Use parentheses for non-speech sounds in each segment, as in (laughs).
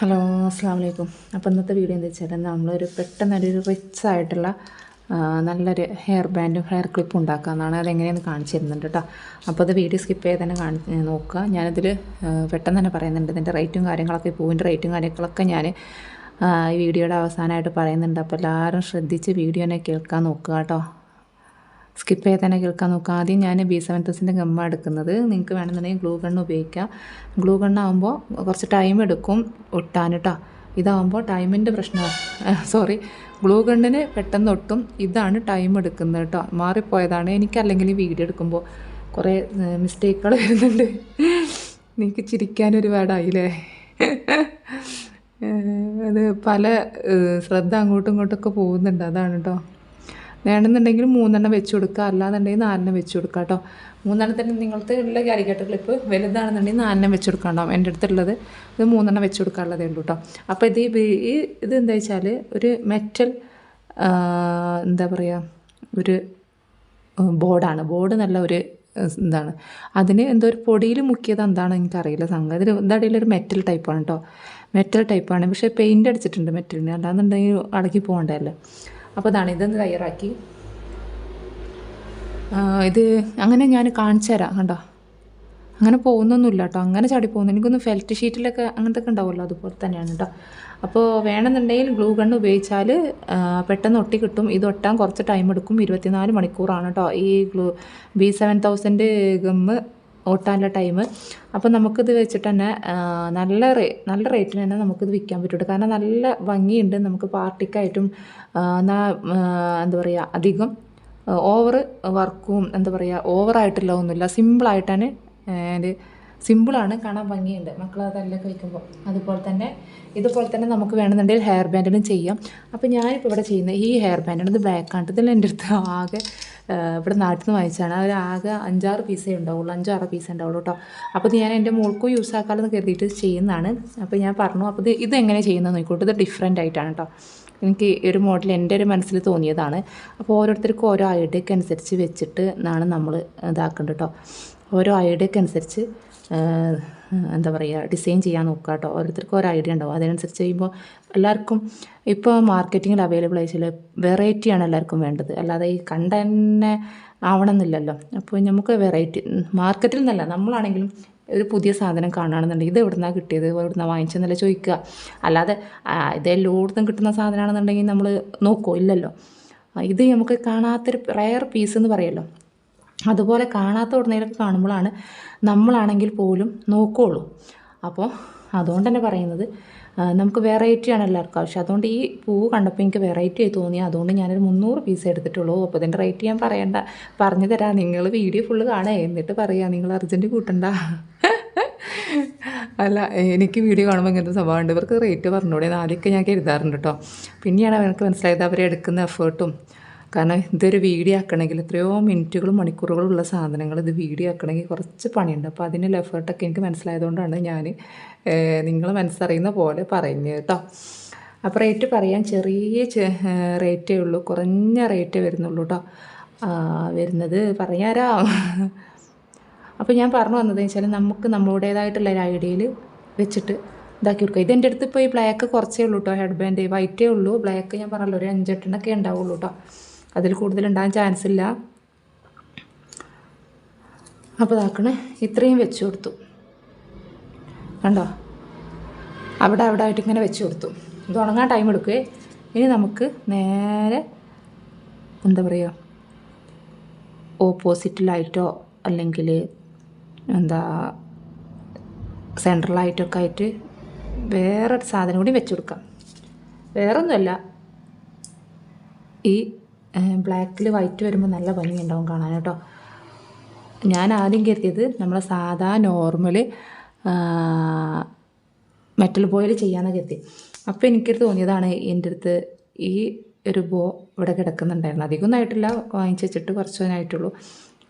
Hello അസ്സാം വലൈക്കും അപ്പോൾ ഇന്നത്തെ വീഡിയോ എന്താ വെച്ചാൽ നമ്മളൊരു പെട്ടെന്നൊരു റിച്ച് ആയിട്ടുള്ള നല്ലൊരു ഹെയർ ബാൻഡും ഹെയർ ക്ലിപ്പും ഉണ്ടാക്കാമെന്നാണ് അതെങ്ങനെയാണെന്ന് കാണിച്ചു തരുന്നുണ്ട് കേട്ടോ അപ്പോൾ അത് വീഡിയോ സ്കിപ്പ് ചെയ്ത് തന്നെ കാണി നോക്കുക. ഞാനിതിൽ പെട്ടെന്ന് തന്നെ പറയുന്നുണ്ട്. ഇതിന്റെ റേറ്റും കാര്യങ്ങളൊക്കെ പൂവിന്റെ റേറ്റും കാര്യങ്ങളൊക്കെ ഞാൻ ഈ വീഡിയോയുടെ അവസാനമായിട്ട് പറയുന്നുണ്ട്. അപ്പോൾ എല്ലാവരും ശ്രദ്ധിച്ച് വീഡിയോനെ കേൾക്കാൻ നോക്കുക കേട്ടോ സ്കിപ്പ് ചെയ്ത് തന്നെ കേൾക്കാൻ നോക്കുക. ആദ്യം ഞാൻ ബി സെവൻ തൗസൻഡ് ഗമ്മ എടുക്കുന്നത്. നിങ്ങൾക്ക് വേണമെന്നുണ്ടെങ്കിൽ ഗ്ലൂ ഗണ്ണ് ഉപയോഗിക്കാം. ഗ്ലൂ ഗണ്ണാകുമ്പോൾ കുറച്ച് ടൈം എടുക്കും ഒട്ടാൻ കേട്ടോ ഇതാകുമ്പോൾ ടൈമിന്റെ പ്രശ്നമാണ്. സോറി ഗ്ലൂ ഗണ്ണിന് പെട്ടെന്ന് ഒട്ടും ഇതാണ് ടൈം എടുക്കുന്നത് കേട്ടോ മാറിപ്പോയതാണ്. എനിക്കല്ലെങ്കിൽ വീഡിയോ എടുക്കുമ്പോൾ കുറേ മിസ്റ്റേക്കുകൾ വരുന്നുണ്ട്. (laughs) നിങ്ങൾക്ക് ചിരിക്കാൻ ഒരുപാടായില്ലേ? (laughs) അത് പല ശ്രദ്ധ അങ്ങോട്ടും ഇങ്ങോട്ടൊക്കെ പോകുന്നുണ്ട്. അതാണ് കേട്ടോ വേണമെന്നുണ്ടെങ്കിൽ മൂന്നെണ്ണം വെച്ച് കൊടുക്കുക. അല്ലാന്നുണ്ടെങ്കിൽ നാലെണ്ണം വെച്ച് കൊടുക്കുക കേട്ടോ. മൂന്നെണ്ണത്തിന് നിങ്ങൾക്ക് ഉള്ള കാരിക്കട്ട് ക്ലിപ്പ് വലുതാണെന്നുണ്ടെങ്കിൽ നാലെണ്ണം വെച്ച് കൊടുക്കാണ്ടാവും എന്റെ അടുത്തുള്ളത് ഇത് മൂന്നെണ്ണം വെച്ച് കൊടുക്കാനുള്ളതേ ഉള്ളൂ കേട്ടോ. അപ്പോൾ ഇത് ഈ- ഇത് എന്താ വെച്ചാൽ ഒരു മെറ്റൽ എന്താ പറയുക ഒരു ബോർഡാണ്. ബോർഡ് നല്ല ഒരു എന്താണ് അതിന് എന്തോ ഒരു പൊടിയിൽ മുക്കിയത് എന്താണ് എനിക്കറിയില്ല. സംഗതി അതിൽ എന്താടിയിൽ ഒരു മെറ്റൽ ടൈപ്പാണ് കേട്ടോ. മെറ്റൽ ടൈപ്പാണ്. പക്ഷേ പെയിന്റ് അടിച്ചിട്ടുണ്ട് മെറ്റലിന്. അല്ലാന്നുണ്ടെങ്കിൽ അടക്കി പോകണ്ടല്ലോ. അപ്പോൾ ഇതാണ് ഇതൊന്ന് തയ്യാറാക്കി. ഇത് അങ്ങനെ ഞാൻ കാണിച്ചു തരാം കണ്ടോ? അങ്ങനെ പോകുന്നൊന്നുമില്ല കേട്ടോ. അങ്ങനെ ചാടി പോകുന്നു. എനിക്കൊന്ന് ഫെൽറ്റ് ഷീറ്റിലൊക്കെ അങ്ങനത്തെ ഉണ്ടാവുമല്ലോ അതുപോലെ തന്നെയാണ് കേട്ടോ. അപ്പോൾ വേണമെന്നുണ്ടെങ്കിൽ ഗ്ലൂ ഗണ്ണ് ഉപയോഗിച്ചാൽ പെട്ടെന്ന് ഒട്ടി കിട്ടും. ഇത് ഒട്ടാൻ കുറച്ച് ടൈം എടുക്കും. ഇരുപത്തിനാല് മണിക്കൂറാണ് കേട്ടോ. ഈ glue B seven thousand gum ഓട്ടാനുള്ള time അപ്പോൾ നമുക്കിത് വെച്ചിട്ട് തന്നെ നല്ല റേ നല്ല റേറ്റിന് തന്നെ നമുക്കിത് വിൽക്കാൻ പറ്റുള്ളൂ. കാരണം നല്ല ഭംഗിയുണ്ട്. നമുക്ക് പാർട്ടിക്കായിട്ടും എന്താ പറയുക അധികം ഓവർ വർക്കും എന്താ പറയുക ഓവറായിട്ടുള്ള ഒന്നുമില്ല. സിമ്പിളായിട്ടാണ് ഇത് സിമ്പിളാണ് കാണാൻ ഭംഗിയുണ്ട്. മക്കൾ അതെല്ലാം കഴിക്കുമ്പോൾ അതുപോലെ തന്നെ ഇതുപോലെ തന്നെ നമുക്ക് വേണമെന്നുണ്ടെങ്കിൽ ഹെയർ ബാൻഡിനും ചെയ്യാം. അപ്പോൾ ഞാനിപ്പോൾ ഇവിടെ ചെയ്യുന്നത് ഈ ഹെയർ ബാൻഡാണ് ഇത് ഇതിൽ എന്റെ അടുത്ത് ആകെ ഇവിടെ നാട്ടിൽ നിന്ന് വാങ്ങിച്ചാണ് ഒരു ആകെ അഞ്ചാറ് പീസേ ഉണ്ടാവുള്ളൂ. അഞ്ചോ ആറ് പീസേ ഉണ്ടാവുള്ളൂ കേട്ടോ. അപ്പോൾ ഞാൻ എന്റെ മോൾക്കും യൂസ് ആക്കാമെന്ന് കരുതിയിട്ട് ചെയ്യുന്നതാണ്. അപ്പോൾ ഞാൻ പറഞ്ഞു അപ്പോൾ ഇത് എങ്ങനെ ചെയ്യുന്നത് നോക്കിക്കോട്ടെ ഇത് ഡിഫറെന്റ് ആയിട്ടാണ് കേട്ടോ. എനിക്ക് ഒരു മോഡൽ എന്റെ ഒരു മനസ്സിൽ തോന്നിയതാണ്. അപ്പോൾ ഓരോരുത്തർക്കും ഓരോ ഐഡിയക്ക് അനുസരിച്ച് വെച്ചിട്ട് ആണ് നമ്മൾ ഇതാക്കേണ്ടത് കേട്ടോ. ഓരോ ഐഡിയക്ക് അനുസരിച്ച് എന്താ പറയുക ഡിസൈൻ ചെയ്യാൻ നോക്കുക കേട്ടോ ഓരോരുത്തർക്കും ഓരോ ഐഡിയ ഉണ്ടാവും. അതിനനുസരിച്ച് ചെയ്യുമ്പോൾ എല്ലാവർക്കും ഇപ്പോൾ മാർക്കറ്റിങ്ങിൽ അവൈലബിൾ ആയിട്ടുള്ള വെറൈറ്റിയാണ് എല്ലാവർക്കും വേണ്ടത്. അല്ലാതെ ഈ കണ്ട തന്നെ ആവണമെന്നില്ലല്ലോ. അപ്പോൾ നമുക്ക് വെറൈറ്റി മാർക്കറ്റിൽ നിന്നല്ല നമ്മളാണെങ്കിലും ഒരു പുതിയ സാധനം കാണുകയാണെന്നുണ്ടെങ്കിൽ ഇത് എവിടുന്നാണ് കിട്ടിയത്? എവിടുന്നാണ് വാങ്ങിച്ചതെന്നല്ല ചോദിക്കുക. അല്ലാതെ ഇത് എല്ലായിടത്തും കിട്ടുന്ന സാധനമാണെന്നുണ്ടെങ്കിൽ നമ്മൾ നോക്കുമോ ഇല്ലല്ലോ. ഇത് നമുക്ക് കാണാത്തൊരു റയർ പീസ് എന്ന് പറയുമല്ലോ അതുപോലെ കാണാത്ത ഉടനെയൊക്കെ കാണുമ്പോഴാണ് നമ്മളാണെങ്കിൽ പോലും നോക്കുകയുള്ളൂ അപ്പോൾ അതുകൊണ്ട് തന്നെ പറയുന്നത് നമുക്ക് വെറൈറ്റിയാണ് എല്ലാവർക്കും ആവശ്യം. അതുകൊണ്ട് ഈ പൂവ് കണ്ടപ്പോൾ എനിക്ക് വെറൈറ്റി ആയി തോന്നി. അതുകൊണ്ട് ഞാനൊരു മുന്നൂറ് പീസ് എടുത്തിട്ടുള്ളൂ. അപ്പോൾ ഇതിന്റെ റേറ്റ് ഞാൻ പറയണ്ട. പറഞ്ഞു തരാം. നിങ്ങൾ വീഡിയോ ഫുള്ള് കാണുക എന്നിട്ട് പറയുക നിങ്ങൾ അർജന്റ് കൂട്ടണ്ട. അല്ല എനിക്ക് വീഡിയോ കാണുമ്പോൾ ഇങ്ങനത്തെ സ്വഭാവമുണ്ട് ഇവർക്ക് റേറ്റ് പറഞ്ഞുകൂടെ ആദ്യമൊക്കെ ഞാൻ കരുതാറുണ്ട് കേട്ടോ. പിന്നെയാണ് അവർക്ക് മനസ്സിലായത് അവരെടുക്കുന്ന എഫേർട്ടും കാരണം ഇതൊരു വീഡിയോ ആക്കണമെങ്കിൽ എത്രയോ മിനിറ്റുകളും മണിക്കൂറുകളും ഉള്ള സാധനങ്ങൾ ഇത് വീഡിയോ ആക്കണമെങ്കിൽ കുറച്ച് പണിയുണ്ട്. അപ്പോൾ അതിനുള്ള എഫേർട്ടൊക്കെ എനിക്ക് മനസ്സിലായതുകൊണ്ടാണ് ഞാൻ നിങ്ങൾ മനസ്സറിയുന്ന പോലെ പറയുന്നത് കേട്ടോ. അപ്പോൾ റേറ്റ് പറയാൻ ചെറിയ റേറ്റേ ഉള്ളൂ. കുറഞ്ഞ റേറ്റേ വരുന്നുള്ളൂ കേട്ടോ. വരുന്നത് പറഞ്ഞുതരാം അപ്പോൾ ഞാൻ പറഞ്ഞു വന്നത് വെച്ചാൽ നമുക്ക് നമ്മുടേതായിട്ടുള്ള ഒരു ഐഡിയയിൽ വെച്ചിട്ട് ഇതാക്കി കൊടുക്കുക. ഇതെന്റെ അടുത്ത് ഇപ്പോൾ ഈ ബ്ലാക്ക് കുറച്ചേ ഉള്ളൂ കേട്ടോ. ഹെഡ് ബാൻഡ് വൈറ്റേ ഉള്ളൂ. ബ്ലാക്ക് ഞാൻ പറഞ്ഞല്ലോ ഒരു അഞ്ചെട്ടെണ്ണൊക്കെ ഉണ്ടാവുള്ളൂ കേട്ടോ. അതിൽ കൂടുതൽ ഉണ്ടാകാൻ ചാൻസ് ഇല്ല അപ്പോൾ ഇതാക്കണേ ഇത്രയും വെച്ച് കൊടുത്തു. കണ്ടോ? അവിടെ അവിടെ ആയിട്ട് ഇങ്ങനെ വെച്ച് കൊടുത്തു. ഇത് ഉണങ്ങാൻ ടൈം എടുക്കുവേ. ഇനി നമുക്ക് നേരെ എന്താ പറയുക ഓപ്പോസിറ്റിലായിട്ടോ അല്ലെങ്കിൽ എന്താ സെൻട്രലായിട്ടൊക്കെ ആയിട്ട് വേറൊരു സാധനം കൂടി വെച്ച് കൊടുക്കാം. വേറൊന്നുമല്ല. ഈ ബ്ലാക്കിൽ വൈറ്റ് വരുമ്പോൾ നല്ല ഭംഗിയുണ്ടാവും കാണാൻ കേട്ടോ. ഞാൻ ആദ്യം കരുതിയത് നമ്മൾ സാധാ നോർമൽ മെറ്റൽ ബോയിൽ ചെയ്യാമെന്ന് കരുതി. അപ്പോൾ എനിക്കൊരു തോന്നിയതാണ് എന്റെ അടുത്ത് ഈ ഒരു ബോ ഇവിടെ കിടക്കുന്നുണ്ടായിരുന്നു. അധികമൊന്നും ആയിട്ടില്ല വാങ്ങിച്ച് വെച്ചിട്ട് കുറച്ച് ദിവസമായിട്ടുള്ളൂ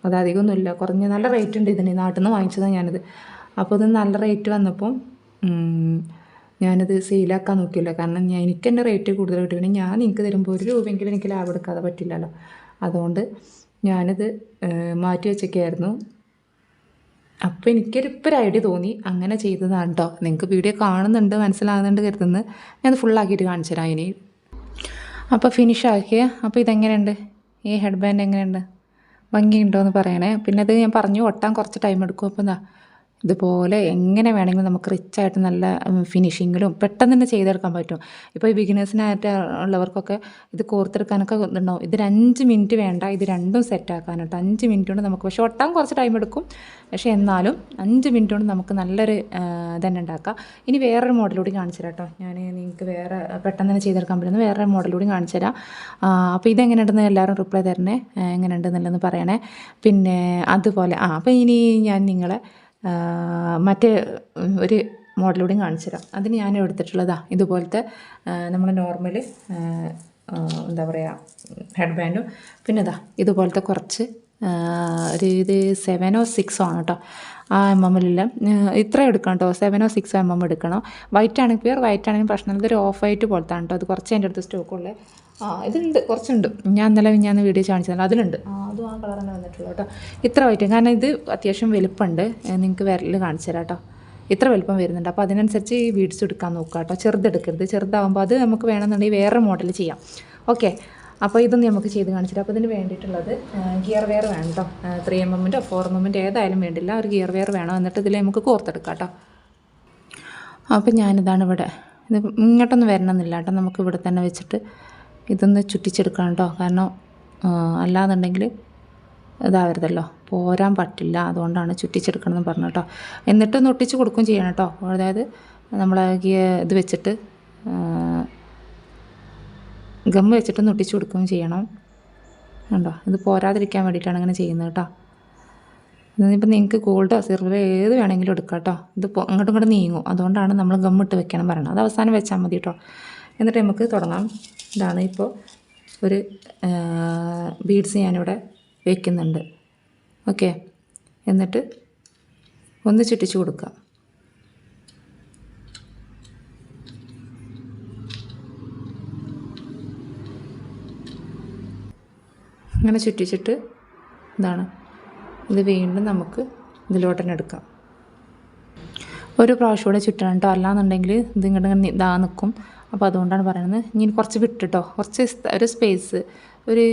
അത് അധികമൊന്നുമില്ല. കുറഞ്ഞ നല്ല റേറ്റ് ഉണ്ട് ഇതിന്. നാട്ടിൽ നിന്ന് വാങ്ങിച്ചതാണ് ഞാനിത്. അപ്പോൾ ഇത് നല്ല റേറ്റ് വന്നപ്പം ഞാനിത് സെയിലാക്കാൻ നോക്കിയില്ല. കാരണം ഞാൻ എനിക്ക് തന്നെ റേറ്റ് കൂടുതൽ കിട്ടും പിന്നെ ഞാൻ നിങ്ങൾക്ക് തരുമ്പോൾ ഒരു രൂപയെങ്കിലും എനിക്ക് ലാഭം എടുക്കാതെ പറ്റില്ലല്ലോ. അതുകൊണ്ട് ഞാനിത് മാറ്റി വെച്ചൊക്കെയായിരുന്നു അപ്പോൾ എനിക്കൊരു ഇപ്പോൾ ഐഡിയ തോന്നി. അങ്ങനെ ചെയ്തതാണ് കേട്ടോ നിങ്ങൾക്ക് വീഡിയോ കാണുന്നുണ്ട് മനസ്സിലാകുന്നുണ്ട് കരുതുന്നത് ഞാൻ ഫുള്ളാക്കിയിട്ട് കാണിച്ചു തരാം ഇനി. അപ്പോൾ ഫിനിഷ് ആക്കിയ. അപ്പോൾ ഇതെങ്ങനെയുണ്ട്? ഈ ഹെഡ് ബാൻഡ് എങ്ങനെയുണ്ട്? ഭംഗിയുണ്ടോ എന്ന് പറയണേ. പിന്നെ അത് ഞാൻ പറഞ്ഞു ഒട്ടാൻ കുറച്ച് ടൈം എടുക്കും. അപ്പോൾ എന്താ ഇതുപോലെ എങ്ങനെ വേണമെങ്കിലും നമുക്ക് റിച്ചായിട്ട് നല്ല ഫിനിഷിങ്ങിലും പെട്ടെന്ന് തന്നെ ചെയ്തെടുക്കാൻ പറ്റും. ഇപ്പോൾ ഈ ബിഗിനേഴ്സിനായിട്ട് ഉള്ളവർക്കൊക്കെ ഇത് കോർത്തെടുക്കാനൊക്കെ ഇതുണ്ടാവും ഇത് അഞ്ച് മിനിറ്റ് വേണ്ട ഇത് രണ്ടും സെറ്റ് ആക്കാനായിട്ട് അഞ്ച് മിനിറ്റ് കൊണ്ട് നമുക്ക് പക്ഷേ ഒട്ടാൻ കുറച്ച് ടൈം എടുക്കും. പക്ഷേ എന്നാലും അഞ്ച് മിനിറ്റ് കൊണ്ട് നമുക്ക് നല്ലൊരു ഇതന്നെ ഉണ്ടാക്കാം. ഇനി വേറൊരു മോഡലൂടി കാണിച്ചു തരാം കേട്ടോ ഞാൻ നിങ്ങൾക്ക് വേറെ പെട്ടെന്ന് തന്നെ ചെയ്തെടുക്കാൻ പറ്റുന്ന വേറെ മോഡലൂടി കാണിച്ചു തരാം. അപ്പോൾ ഇതെങ്ങനെയുണ്ടെന്ന് എല്ലാവരും റിപ്ലൈ തരണേ. എങ്ങനെയുണ്ടെന്നുള്ളതെന്ന് പറയണേ. പിന്നെ അതുപോലെ ആ അപ്പോൾ ഇനി ഞാൻ നിങ്ങളെ മറ്റേ ഒരു മോഡലൂടെ കാണിച്ചു തരാം. അതിന് ഞാൻ എടുത്തിട്ടുള്ളതാ ഇതുപോലത്തെ നമ്മൾ നോർമൽ എന്താ പറയുക ഹെഡ് ബാൻഡും പിന്നെ ഇതാ ഇതുപോലത്തെ കുറച്ച് ഒരു ഇത് സെവനോ സിക്സോ ആണ് കേട്ടോ ആ എം എമ്മിലെല്ലാം ഇത്ര എടുക്കണം കേട്ടോ സെവനോ സിക്സോ എം എം എടുക്കണം. വൈറ്റ് ആണെങ്കിൽ പ്യുവർ വൈറ്റ് ആണെങ്കിലും പ്രശ്നമില്ല. ഇതൊരു ഓഫ് വൈറ്റ് പോലത്തെ ആണ് കേട്ടോ അത് കുറച്ച് എന്റെ അടുത്ത് സ്റ്റോക്കുള്ളത് ആ ഇതുണ്ട് കുറച്ചുണ്ട്. ഞാൻ ഇന്നലെ ഞാൻ വീഡിയോ കാണിച്ചതല്ല അതിലുണ്ട്. ആ അതും ആ കളർ തന്നെ വന്നിട്ടുള്ളൂ കേട്ടോ. ഇത്ര വൈറ്റ് കാരണം ഇത് അത്യാവശ്യം വലുപ്പമുണ്ട്. നിങ്ങൾക്ക് വിരലിൽ കാണിച്ചു തരാം കേട്ടോ. ഇത്ര വലുപ്പം വരുന്നുണ്ട്. അപ്പോൾ അതിനനുസരിച്ച് ഈ ബീഡ്സ് എടുക്കാൻ നോക്കുക കേട്ടോ. ചെറുതെടുക്കരുത് ചെറുതാകുമ്പോൾ അത് നമുക്ക് വേണമെന്നുണ്ടെങ്കിൽ വേറെ മോഡൽ ചെയ്യാം. ഓക്കെ അപ്പോൾ ഇതൊന്നും നമുക്ക് ചെയ്ത് കാണിച്ചിട്ട് അപ്പോൾ ഇതിന് വേണ്ടിയിട്ടുള്ളത് ഗിയർ വെയർ വേണം കേട്ടോ. ത്രീ എം എമ്മിന്റെ ഫോർ എം എമ്മിന്റെ ഏതായാലും വേണ്ടില്ല. ഒരു ഗിയർ വെയർ വേണം എന്നിട്ട് ഇതിൽ നമുക്ക് കോർത്തെടുക്കാം കേട്ടോ. അപ്പോൾ ഞാനിതാണ് ഇവിടെ. ഇത് ഇങ്ങോട്ടൊന്നും വരണമെന്നില്ല കേട്ടോ. നമുക്ക് ഇവിടെ തന്നെ വെച്ചിട്ട് ഇതൊന്ന് ചുറ്റിച്ചെടുക്കണം കേട്ടോ കാരണം അല്ലാന്നുണ്ടെങ്കിൽ ഇതാവരുതല്ലോ. പോരാൻ പറ്റില്ല. അതുകൊണ്ടാണ് ചുറ്റിച്ചെടുക്കണമെന്ന് പറഞ്ഞു കേട്ടോ എന്നിട്ടൊന്ന് ഒട്ടിച്ച് കൊടുക്കുകയും ചെയ്യണം കേട്ടോ അതായത് നമ്മൾ ഇത് വെച്ചിട്ട് ഗം വെച്ചിട്ടൊന്ന് ഒട്ടിച്ച് കൊടുക്കുകയും ചെയ്യണം. കണ്ടോ? ഇത് പോരാതിരിക്കാൻ വേണ്ടിയിട്ടാണ് ഇങ്ങനെ ചെയ്യുന്നത് കേട്ടോ ഇതിപ്പോൾ നിങ്ങൾക്ക് ഗോൾഡോ സിൽവറോ ഏത് വേണമെങ്കിലും എടുക്കാം കേട്ടോ ഇത് അങ്ങോട്ടും ഇങ്ങോട്ടും നീങ്ങും. അതുകൊണ്ടാണ് നമ്മൾ ഗമ്മിട്ട് വെക്കണം പറയണത് അത് അവസാനം വെച്ചാൽ മതി കേട്ടോ എന്നിട്ട് നമുക്ക് തുടങ്ങാം. ഇതാണ് ഇപ്പോൾ ഒരു ബീഡ്സ് ഞാനിവിടെ വയ്ക്കുന്നുണ്ട് ഓക്കെ? എന്നിട്ട് ഒന്ന് ചുറ്റിച്ചു കൊടുക്കുക. അങ്ങനെ ചുറ്റിച്ചിട്ട് ഇതാണ്. ഇത് വീണ്ടും നമുക്ക് ഇതിലോട്ട് തന്നെ എടുക്കാം. ഒരു പ്രാവശ്യം കൂടെ ചുറ്റണം കേട്ടോ. അല്ലാന്നുണ്ടെങ്കിൽ ഇത് ഇങ്ങോട്ട് ഇങ്ങനെ ഇതാ നിൽക്കും അപ്പോൾ അതുകൊണ്ടാണ് പറയുന്നത്. ഇനി കുറച്ച് വിട്ടിട്ടോ. കുറച്ച് ഒരു സ്പേസ് ഒരു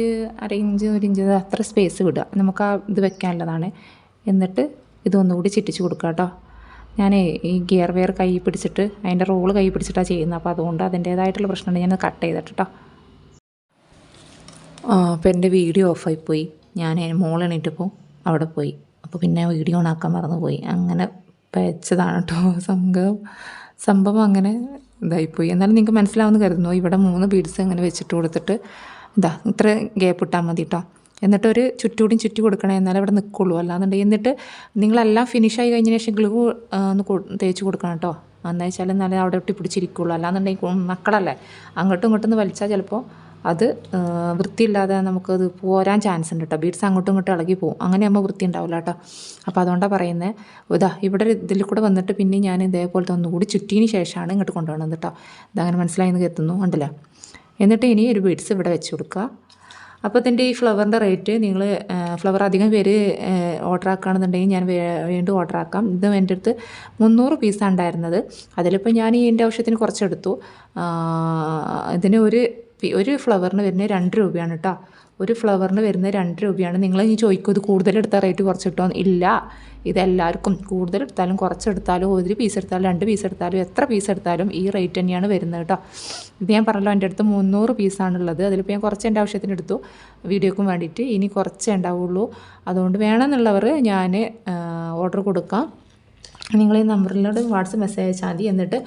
അര ഇഞ്ച് ഒരു ഇഞ്ച് അത്ര സ്പേസ് വിടുക. നമുക്ക് ആ ഇത് വെക്കാനുള്ളതാണ്. എന്നിട്ട് ഇതൊന്നുകൂടി ചിറ്റിച്ച് കൊടുക്കുക കേട്ടോ. ഞാൻ ഈ ഗിയർ വെയർ കൈ പിടിച്ചിട്ട് അതിന്റെ റോൾ കൈ പിടിച്ചിട്ടാണ് ചെയ്യുന്നത്. അപ്പോൾ അതുകൊണ്ട് അതിന്റേതായിട്ടുള്ള പ്രശ്നമുണ്ട്. ഞാൻ കട്ട് ചെയ്തിട്ട് കേട്ടോ അപ്പോൾ എന്റെ വീഡിയോ ഓഫായി പോയി. ഞാൻ മോൾ എണീറ്റപ്പോൾ അവിടെ പോയി. അപ്പോൾ പിന്നെ വീഡിയോ ഓണാക്കാൻ മറന്നു പോയി അങ്ങനെ പയച്ചതാണ് കേട്ടോ സംഘം സംഭവം അങ്ങനെ ഇതായിപ്പോയി. എന്നാലും നിങ്ങൾക്ക് മനസ്സിലാവുമെന്ന് കരുതുന്നു. ഇവിടെ മൂന്ന് ബീഡ്സ് അങ്ങനെ വെച്ചിട്ട് കൊടുത്തിട്ട് ഇതാ ഇത്ര ഗ്യാപ്പ് ഇട്ടാൽ മതി കേട്ടോ എന്നിട്ട് ഒരു ചുറ്റൂടിയും ചുറ്റി കൊടുക്കണേ എന്നാലേ ഇവിടെ നിൽക്കുള്ളൂ അല്ലാന്നുണ്ടെങ്കിൽ എന്നിട്ട് നിങ്ങളെല്ലാം ഫിനിഷായി കഴിഞ്ഞതിന് ശേഷം ഗ്ലൂ ഒന്ന് തേച്ച് കൊടുക്കണം കേട്ടോ എന്നാൽ വെച്ചാൽ എന്നാലേ അവിടെ ഒട്ടി പിടിച്ചിരിക്കുള്ളൂ അല്ലാന്നുണ്ടെങ്കിൽ മക്കളല്ലേ അങ്ങോട്ടും ഇങ്ങോട്ടും വലിച്ചാൽ ചിലപ്പോൾ അത് വൃത്തിയില്ലാതെ നമുക്കത് പോരാൻ ചാൻസ് ഉണ്ട് കേട്ടോ ബീഡ്സ് അങ്ങോട്ടും ഇങ്ങോട്ടും ഇളകി പോകും അങ്ങനെ ആകുമ്പോൾ വൃത്തി ഉണ്ടാവില്ല കേട്ടോ അപ്പോൾ അതുകൊണ്ടാണ് പറയുന്നത് ഇതാ ഇവിടെ ഇതിൽ കൂടെ വന്നിട്ട് പിന്നെ ഞാൻ ഇതേപോലത്തെ ഒന്നുകൂടി ചുറ്റിന് ശേഷമാണ് ഇങ്ങോട്ട് കൊണ്ടുപോകുന്നത് കേട്ടോ ഇതങ്ങനെ മനസ്സിലായെന്ന് കരുതുന്നു ഉണ്ടല്ലോ എന്നിട്ട് ഇനി ഒരു ബീഡ്സ് ഇവിടെ വെച്ച് കൊടുക്കുക. അപ്പോൾ ഇതിന്റെ ഈ ഫ്ലവറിന്റെ റേറ്റ് നിങ്ങൾ ഫ്ലവർ അധികം പേര് ഓർഡർ ആക്കുകയാണെന്നുണ്ടെങ്കിൽ ഞാൻ വീണ്ടും ഓർഡർ ആക്കാം. ഇത് എന്റെ അടുത്ത് മുന്നൂറ് പീസാണ് ഉണ്ടായിരുന്നത്. അതിലിപ്പോൾ ഞാൻ ഈ എന്റെ ആവശ്യത്തിന് കുറച്ചെടുത്തു. ഇതിന് ഒരു ഒരു ഫ്ലവറിന് വരുന്നത് രണ്ട് രൂപയാണ് കേട്ടോ ഒരു ഫ്ലവറിന് വരുന്നത് രണ്ട് രൂപയാണ്. നിങ്ങൾ ഇനി ചോദിക്കും ഇത് കൂടുതലെടുത്താൽ റേറ്റ് കുറച്ച് കിട്ടുമോ ഇല്ല ഇതെല്ലാവർക്കും കൂടുതലെടുത്താലും കുറച്ചെടുത്താലും ഒരു പീസ് എടുത്താലും രണ്ട് പീസ് എടുത്താലും എത്ര പീസ് എടുത്താലും ഈ റേറ്റ് തന്നെയാണ് വരുന്നത് കേട്ടോ ഇത് ഞാൻ പറഞ്ഞല്ലോ എന്റെ അടുത്ത് മുന്നൂറ് പീസാണുള്ളത് അതിലിപ്പോൾ ഞാൻ കുറച്ച് എന്റെ ആവശ്യത്തിന് എടുത്തു വീഡിയോക്കും വേണ്ടിയിട്ട്. ഇനി കുറച്ചേ ഉണ്ടാവുള്ളൂ. അതുകൊണ്ട് വേണമെന്നുള്ളവർ ഞാൻ ഓർഡർ കൊടുക്കാം. നിങ്ങൾ ഈ നമ്പറിലോട് വാട്സപ്പ് മെസ്സേജ് അയച്ചാൽ മതി. എന്നിട്ട്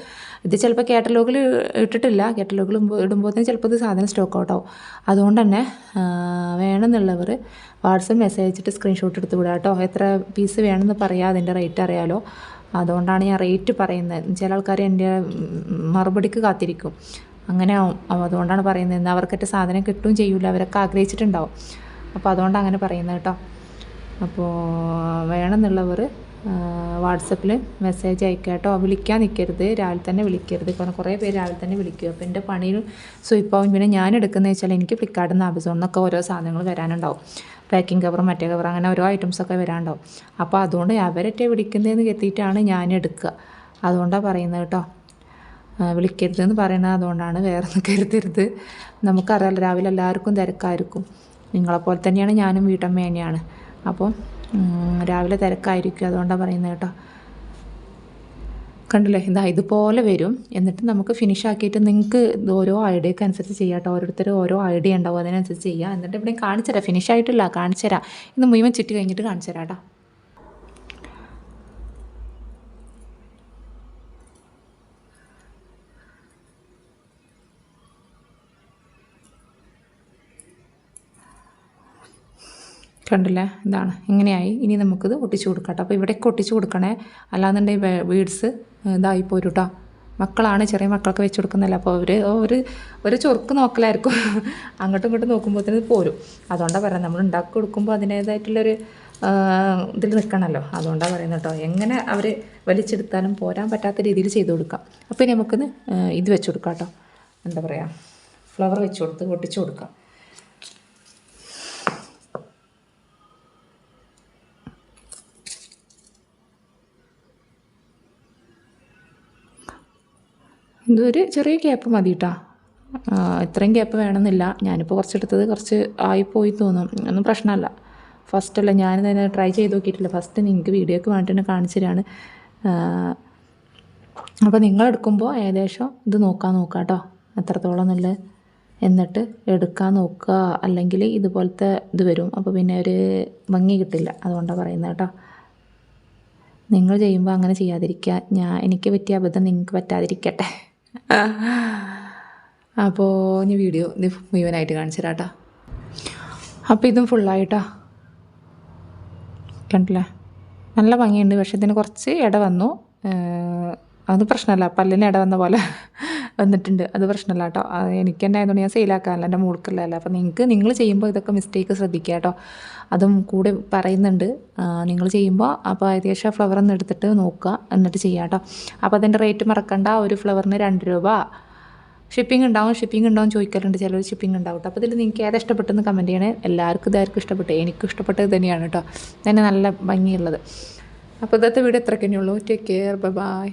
ഇത് ചിലപ്പോൾ കാറ്റലോഗിൽ ഇട്ടിട്ടില്ല. കാറ്റലോഗിൽ ഇടുമ്പോൾ തന്നെ ചിലപ്പോൾ ഇത് സാധനം സ്റ്റോക്ക് ഔട്ട് ആവും. അതുകൊണ്ട് തന്നെ വേണമെന്നുള്ളവർ വാട്സപ്പ് മെസ്സേജ് അയച്ചിട്ട് സ്ക്രീൻഷോട്ട് എടുത്ത് വിടുക കേട്ടോ. എത്ര പീസ് വേണമെന്ന് പറയാം അതിന്റെ റേറ്റ് അറിയാലോ. അതുകൊണ്ടാണ് ഞാൻ റേറ്റ് പറയുന്നത്. ചില ആൾക്കാർ എന്റെ മറുപടിക്ക് കാത്തിരിക്കും. അങ്ങനെ ആവും. അതുകൊണ്ടാണ് പറയുന്നത്. എന്നാൽ അവർക്കൊക്കെ സാധനം കിട്ടുകയും ചെയ്യില്ല അവരൊക്കെ ആഗ്രഹിച്ചിട്ടുണ്ടാവും. അപ്പോൾ അതുകൊണ്ട് അങ്ങനെ പറയുന്നത് കേട്ടോ. അപ്പോൾ വേണമെന്നുള്ളവർ വാട്സപ്പിൽ മെസ്സേജ് അയക്കുക കേട്ടോ വിളിക്കാൻ നിൽക്കരുത് രാവിലെ തന്നെ വിളിക്കരുത്. കാരണം കുറേ പേര് രാവിലെ തന്നെ വിളിക്കും. അപ്പോൾ എന്റെ പണിയും സ്വീപ്പാവും പിന്നെ ഞാൻ എടുക്കുന്നത് വെച്ചാൽ എനിക്ക് ഫ്ലിപ്കാർട്ടിൽ നിന്ന് ആമസോണിൽ നിന്നൊക്കെ ഓരോ സാധനങ്ങൾ വരാനുണ്ടാവും. പാക്കിംഗ് കവറും മറ്റേ കവർ അങ്ങനെ ഓരോ ഐറ്റംസൊക്കെ വരാനുണ്ടാവും. അപ്പോൾ അതുകൊണ്ട് അവരൊക്കെ വിളിക്കുന്നതെന്ന് കരുതിയിട്ടാണ് ഞാൻ എടുക്കുക. അതുകൊണ്ടാണ് പറയുന്നത് കേട്ടോ വിളിക്കരുതെന്ന് പറയുന്നത് അതുകൊണ്ടാണ്. വേറെ ഒന്നും കരുതരുത്. നമുക്കറിയാലോ രാവിലെ എല്ലാവർക്കും തിരക്കായിരിക്കും. നിങ്ങളെപ്പോലെ തന്നെയാണ് ഞാനും വീട്ടമ്മ തന്നെയാണ്. അപ്പോൾ രാവിലെ തിരക്കായിരിക്കും. അതുകൊണ്ടാണ് പറയുന്നത് കേട്ടോ. കണ്ടില്ലേ? ഇതാ ഇതുപോലെ വരും. എന്നിട്ട് നമുക്ക് ഫിനിഷ് ആക്കിയിട്ട് നിങ്ങൾക്ക് ഓരോ ഐഡിയക്ക് അനുസരിച്ച് ചെയ്യാം കേട്ടോ. ഓരോരുത്തർ ഓരോ ഐഡിയ ഉണ്ടാവും. അതിനനുസരിച്ച് ചെയ്യാം. എന്നിട്ട് ഇവിടെ കാണിച്ചു തരാം ഫിനിഷ് ആയിട്ടില്ല. കാണിച്ചു തരാം ഇത് മുഴുവൻ ചുറ്റി കഴിഞ്ഞിട്ട് കാണിച്ചു തരാം കേട്ടോ. കണ്ടില്ലേ? ഇതാണ്. ഇങ്ങനെയായി. ഇനി നമുക്കിത് ഒട്ടിച്ചു കൊടുക്കാം അപ്പോൾ ഇവിടേക്ക് ഒട്ടിച്ചു കൊടുക്കണേ. അല്ലാന്നുണ്ടെങ്കിൽ വീഡ്സ് ഇതായി പോരും മക്കളാണ് ചെറിയ മക്കൾക്ക് വെച്ച് കൊടുക്കുന്നതല്ല. അപ്പോൾ അവർ ഒരു ഒരു ചൊറുക്ക് നോക്കലായിരിക്കും. (laughs) അങ്ങോട്ടും ഇങ്ങോട്ടും നോക്കുമ്പോഴത്തേന് പോരും. അതുകൊണ്ടാണ് പറയുന്നത്. നമ്മൾ ഉണ്ടാക്കി കൊടുക്കുമ്പോൾ അതിന്റേതായിട്ടുള്ളൊരു ഇതിൽ നിൽക്കണമല്ലോ അതുകൊണ്ടാണ് പറയുന്നത് കേട്ടോ എങ്ങനെ അവർ വലിച്ചെടുത്താലും പോരാൻ പറ്റാത്ത രീതിയിൽ ചെയ്ത് കൊടുക്കാം. അപ്പോൾ ഇനി നമുക്കിത് ഇത് വെച്ച് കൊടുക്കാം കേട്ടോ എന്താ പറയുക ഫ്ലവർ വെച്ച് കൊടുത്ത് ഒട്ടിച്ചു കൊടുക്കാം. ഇതൊരു ചെറിയ ഗ്യാപ്പ് മതി കേട്ടോ ഇത്രയും ഗ്യാപ്പ് വേണമെന്നില്ല. ഞാനിപ്പോൾ കുറച്ചെടുത്തത് കുറച്ച് ആയിപ്പോയി തോന്നും. ഒന്നും പ്രശ്നമല്ല. ഫസ്റ്റ് അല്ല ഞാൻ തന്നെ ട്രൈ ചെയ്ത് നോക്കിയിട്ടില്ല. ഫസ്റ്റ് നിങ്ങൾക്ക് വീഡിയോക്ക് വേണ്ടിയിട്ട് തന്നെ കാണിച്ചു തരാണ്. അപ്പോൾ നിങ്ങൾ എടുക്കുമ്പോൾ ഏകദേശം ഇത് നോക്കാൻ നോക്കുക കേട്ടോ എത്രത്തോളം നല്ല എന്നിട്ട് എടുക്കാൻ നോക്കുക. അല്ലെങ്കിൽ ഇതുപോലത്തെ ഇത് വരും. അപ്പോൾ പിന്നെ ഒരു ഭംഗി കിട്ടില്ല. അതുകൊണ്ടാണ് പറയുന്നത് കേട്ടോ. നിങ്ങൾ ചെയ്യുമ്പോൾ അങ്ങനെ ചെയ്യാതിരിക്കുക. ഞാൻ എനിക്ക് പറ്റിയ അബദ്ധം നിങ്ങൾക്ക് പറ്റാതിരിക്കട്ടെ. (laughs) അപ്പോൾ ഇനി വീഡിയോ ഇത് മുഴുവനായിട്ട് കാണിച്ചു തരാട്ടാ. അപ്പോൾ ഇതും ഫുള്ളായിട്ടാ കണ്ടില്ലേ? നല്ല ഭംഗിയുണ്ട്. പക്ഷേ ഇതിന് കുറച്ച് ഇട വന്നു. അത് പ്രശ്നമല്ല. പല്ലിന് ഇട വന്ന പോലെ. വന്നിട്ടുണ്ട്. അത് പ്രശ്നമല്ല കേട്ടോ. എനിക്ക് തന്നെ ആയതുകൊണ്ട് ഞാൻ സെയിലാക്കാനല്ല എന്റെ മൂൾക്കല്ല അപ്പോൾ നിങ്ങൾക്ക് നിങ്ങൾ ചെയ്യുമ്പോൾ ഇതൊക്കെ മിസ്റ്റേക്ക് ശ്രദ്ധിക്കുക കേട്ടോ. അതും കൂടെ പറയുന്നുണ്ട്. നിങ്ങൾ ചെയ്യുമ്പോൾ അപ്പോൾ ഏകദേശം ഫ്ലവർ ഒന്ന് എടുത്തിട്ട് നോക്കുക. എന്നിട്ട് ചെയ്യാം കേട്ടോ. അപ്പോൾ അതിന്റെ റേറ്റ് മറക്കണ്ട. ഒരു ഫ്ലവറിന് രണ്ട് രൂപ. ഷിപ്പിംഗ് ഉണ്ടാവും. ഷിപ്പിംഗ് ഉണ്ടാവും ചോദിക്കലുണ്ട് ചിലർ ഷിപ്പിംഗ് ഉണ്ടാവും അപ്പോൾ ഇതിൽ നിങ്ങൾക്ക് ഏതാ ഇഷ്ടപ്പെട്ടെന്ന് കമന്റ് ചെയ്യണേ. എല്ലാവർക്കും ഇതായിരിക്കും ഇഷ്ടപ്പെട്ടത്. എനിക്കും ഇഷ്ടപ്പെട്ടത് തന്നെയാണ് കേട്ടോ. തന്നെ നല്ല ഭംഗിയുള്ളത്. അപ്പോൾ ഇന്നത്തെ വീഡിയോ എത്ര തന്നെയുള്ളൂ. Take care bye bye